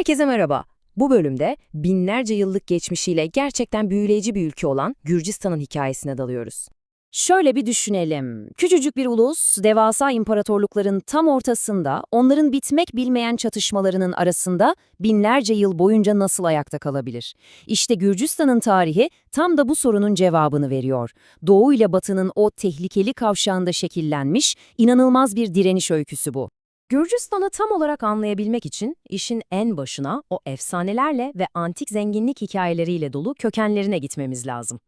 Herkese merhaba. Bu bölümde binlerce yıllık geçmişiyle gerçekten büyüleyici bir ülke olan Gürcistan'ın hikayesine dalıyoruz. Şöyle bir düşünelim. Küçücük bir ulus, devasa imparatorlukların tam ortasında, onların bitmek bilmeyen çatışmalarının arasında binlerce yıl boyunca nasıl ayakta kalabilir? İşte Gürcistan'ın tarihi tam da bu sorunun cevabını veriyor. Doğu ile Batı'nın o tehlikeli kavşağında şekillenmiş, inanılmaz bir direniş öyküsü bu. Gürcistan'ı tam olarak anlayabilmek için işin en başına o efsanelerle ve antik zenginlik hikayeleriyle dolu kökenlerine gitmemiz lazım.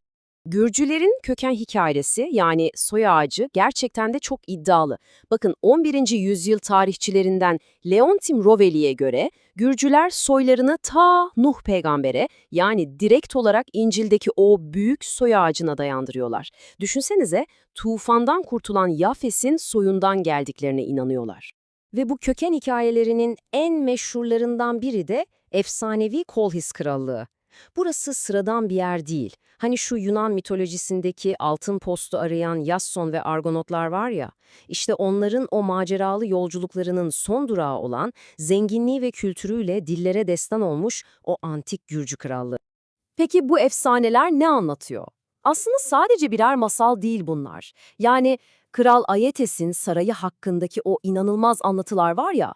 Gürcülerin köken hikayesi yani soy ağacı gerçekten de çok iddialı. Bakın 11. yüzyıl tarihçilerinden Leontim Roveli'ye göre Gürcüler soylarını ta Nuh peygambere yani direkt olarak İncil'deki o büyük soy ağacına dayandırıyorlar. Düşünsenize tufandan kurtulan Yafes'in soyundan geldiklerine inanıyorlar. Ve bu köken hikayelerinin en meşhurlarından biri de efsanevi Kolhis Krallığı. Burası sıradan bir yer değil. Hani şu Yunan mitolojisindeki altın postu arayan Yasson ve Argonotlar var ya, işte onların o maceralı yolculuklarının son durağı olan, zenginliği ve kültürüyle dillere destan olmuş o antik Gürcü krallığı. Peki bu efsaneler ne anlatıyor? Aslında sadece birer masal değil bunlar. Yani Kral Ayetes'in sarayı hakkındaki o inanılmaz anlatılar var ya,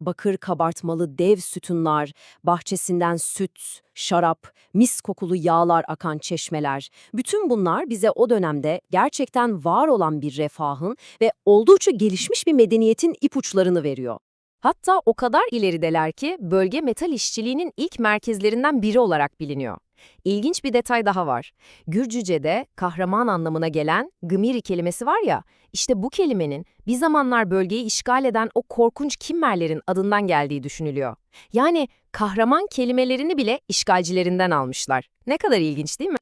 bakır kabartmalı dev sütunlar, bahçesinden süt, şarap, mis kokulu yağlar akan çeşmeler, bütün bunlar bize o dönemde gerçekten var olan bir refahın ve oldukça gelişmiş bir medeniyetin ipuçlarını veriyor. Hatta o kadar ilerideler ki bölge metal işçiliğinin ilk merkezlerinden biri olarak biliniyor. İlginç bir detay daha var. Gürcüce'de kahraman anlamına gelen gımiri kelimesi var ya, işte bu kelimenin bir zamanlar bölgeyi işgal eden o korkunç Kimmerlerin adından geldiği düşünülüyor. Yani kahraman kelimelerini bile işgalcilerinden almışlar. Ne kadar ilginç değil mi?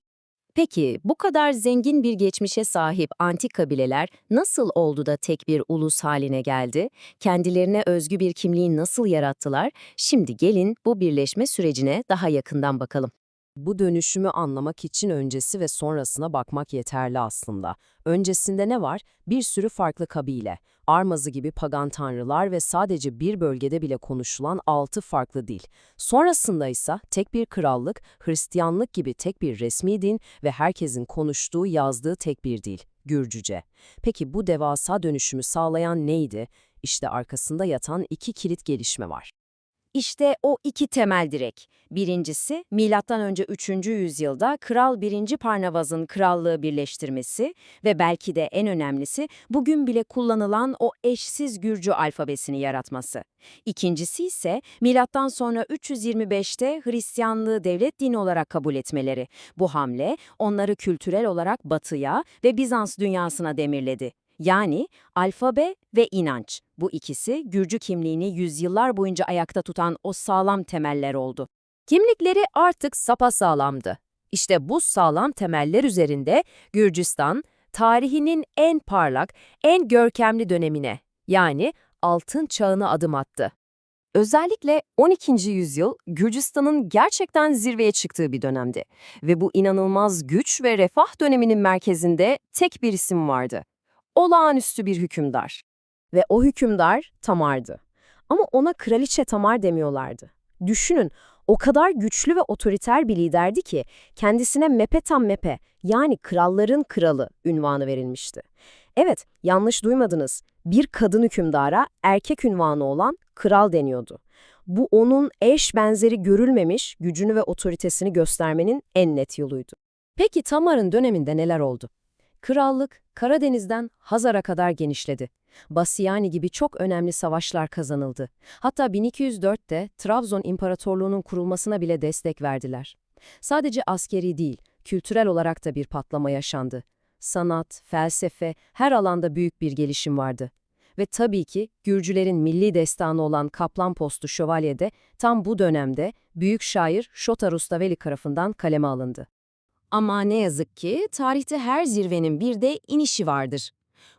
Peki bu kadar zengin bir geçmişe sahip antik kabileler nasıl oldu da tek bir ulus haline geldi? Kendilerine özgü bir kimliği nasıl yarattılar? Şimdi gelin bu birleşme sürecine daha yakından bakalım. Bu dönüşümü anlamak için öncesi ve sonrasına bakmak yeterli aslında. Öncesinde ne var? Bir sürü farklı kabile, Armazı gibi pagan tanrılar ve sadece bir bölgede bile konuşulan altı farklı dil. Sonrasında ise tek bir krallık, Hristiyanlık gibi tek bir resmi din ve herkesin konuştuğu, yazdığı tek bir dil, Gürcüce. Peki bu devasa dönüşümü sağlayan neydi? İşte arkasında yatan iki kilit gelişme var. İşte o iki temel direk. Birincisi, M.Ö. 3. yüzyılda Kral 1. Parnavaz'ın krallığı birleştirmesi ve belki de en önemlisi bugün bile kullanılan o eşsiz Gürcü alfabesini yaratması. İkincisi ise milattan sonra 325'te Hristiyanlığı devlet dini olarak kabul etmeleri. Bu hamle onları kültürel olarak batıya ve Bizans dünyasına demirledi. Yani alfabe ve inanç. Bu ikisi Gürcü kimliğini yüzyıllar boyunca ayakta tutan o sağlam temeller oldu. Kimlikleri artık sapasağlamdı. İşte bu sağlam temeller üzerinde Gürcistan, tarihinin en parlak, en görkemli dönemine, yani altın çağına adım attı. Özellikle 12. yüzyıl Gürcistan'ın gerçekten zirveye çıktığı bir dönemdi ve bu inanılmaz güç ve refah döneminin merkezinde tek bir isim vardı olağanüstü bir hükümdar. Ve o hükümdar Tamar'dı. Ama ona kraliçe Tamar demiyorlardı. Düşünün, o kadar güçlü ve otoriter bir liderdi ki kendisine Mepetam Mepe yani kralların kralı ünvanı verilmişti. Evet, yanlış duymadınız. Bir kadın hükümdara erkek ünvanı olan kral deniyordu. Bu onun eş benzeri görülmemiş gücünü ve otoritesini göstermenin en net yoluydu. Peki Tamar'ın döneminde neler oldu? Krallık Karadeniz'den Hazar'a kadar genişledi. Basiyani gibi çok önemli savaşlar kazanıldı. Hatta 1204'te Trabzon İmparatorluğu'nun kurulmasına bile destek verdiler. Sadece askeri değil, kültürel olarak da bir patlama yaşandı. Sanat, felsefe, her alanda büyük bir gelişim vardı. Ve tabii ki Gürcülerin milli destanı olan Kaplan Postu Şövalye'de tam bu dönemde büyük şair Şota Rustaveli tarafından kaleme alındı. Ama ne yazık ki tarihte her zirvenin bir de inişi vardır.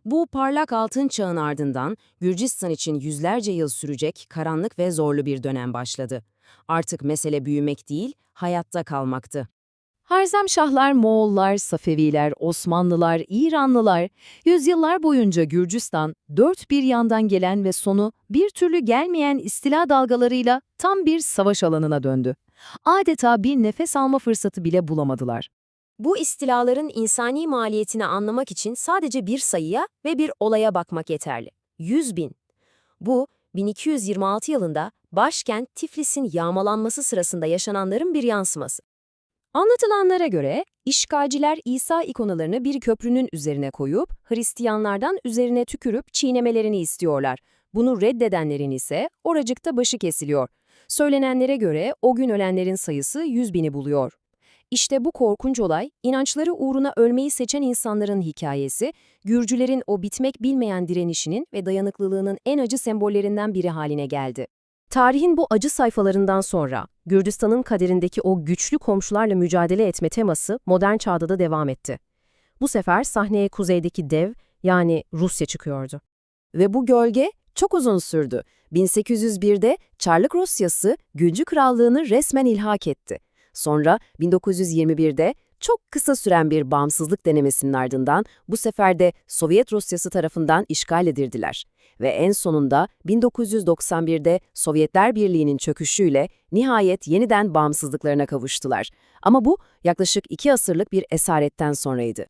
Bu parlak altın çağın ardından Gürcistan için yüzlerce yıl sürecek karanlık ve zorlu bir dönem başladı. Artık mesele büyümek değil, hayatta kalmaktı. Harzemşahlar, Moğollar, Safeviler, Osmanlılar, İranlılar, yüzyıllar boyunca Gürcistan, dört bir yandan gelen ve sonu bir türlü gelmeyen istila dalgalarıyla tam bir savaş alanına döndü. Adeta bir nefes alma fırsatı bile bulamadılar. Bu istilaların insani maliyetini anlamak için sadece bir sayıya ve bir olaya bakmak yeterli. 100 bin. Bu, 1226 yılında başkent Tiflis'in yağmalanması sırasında yaşananların bir yansıması. Anlatılanlara göre işgalciler İsa ikonalarını bir köprünün üzerine koyup Hristiyanlardan üzerine tükürüp çiğnemelerini istiyorlar. Bunu reddedenlerin ise oracıkta başı kesiliyor. Söylenenlere göre o gün ölenlerin sayısı 100 bini buluyor. İşte bu korkunç olay, inançları uğruna ölmeyi seçen insanların hikayesi, Gürcülerin o bitmek bilmeyen direnişinin ve dayanıklılığının en acı sembollerinden biri haline geldi. Tarihin bu acı sayfalarından sonra, Gürcistan'ın kaderindeki o güçlü komşularla mücadele etme teması modern çağda da devam etti. Bu sefer sahneye kuzeydeki dev, yani Rusya çıkıyordu. Ve bu gölge çok uzun sürdü. 1801'de Çarlık Rusyası Gülcü Krallığını resmen ilhak etti. Sonra 1921'de çok kısa süren bir bağımsızlık denemesinin ardından bu sefer de Sovyet Rusyası tarafından işgal edildiler. Ve en sonunda 1991'de Sovyetler Birliği'nin çöküşüyle nihayet yeniden bağımsızlıklarına kavuştular. Ama bu yaklaşık iki asırlık bir esaretten sonraydı.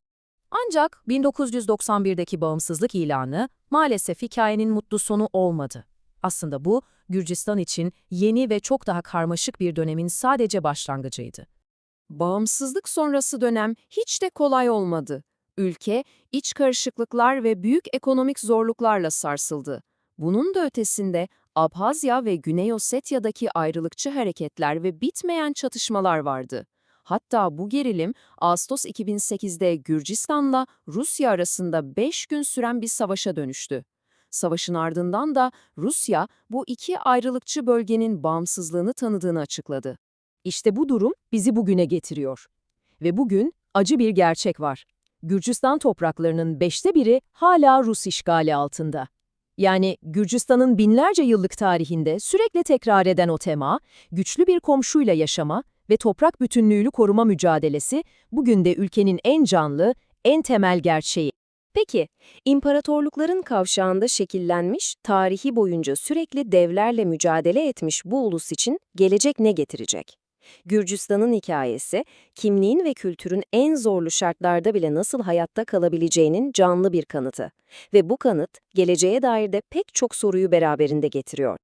Ancak 1991'deki bağımsızlık ilanı maalesef hikayenin mutlu sonu olmadı. Aslında bu, Gürcistan için yeni ve çok daha karmaşık bir dönemin sadece başlangıcıydı. Bağımsızlık sonrası dönem hiç de kolay olmadı. Ülke, iç karışıklıklar ve büyük ekonomik zorluklarla sarsıldı. Bunun da ötesinde Abhazya ve Güney Osetya'daki ayrılıkçı hareketler ve bitmeyen çatışmalar vardı. Hatta bu gerilim Ağustos 2008'de Gürcistan'la Rusya arasında 5 gün süren bir savaşa dönüştü. Savaşın ardından da Rusya bu iki ayrılıkçı bölgenin bağımsızlığını tanıdığını açıkladı. İşte bu durum bizi bugüne getiriyor. Ve bugün acı bir gerçek var. Gürcistan topraklarının beşte biri hala Rus işgali altında. Yani Gürcistan'ın binlerce yıllık tarihinde sürekli tekrar eden o tema, güçlü bir komşuyla yaşama ve toprak bütünlüğünü koruma mücadelesi bugün de ülkenin en canlı, en temel gerçeği. Peki, imparatorlukların kavşağında şekillenmiş, tarihi boyunca sürekli devlerle mücadele etmiş bu ulus için gelecek ne getirecek? Gürcistan'ın hikayesi, kimliğin ve kültürün en zorlu şartlarda bile nasıl hayatta kalabileceğinin canlı bir kanıtı. Ve bu kanıt, geleceğe dair de pek çok soruyu beraberinde getiriyor.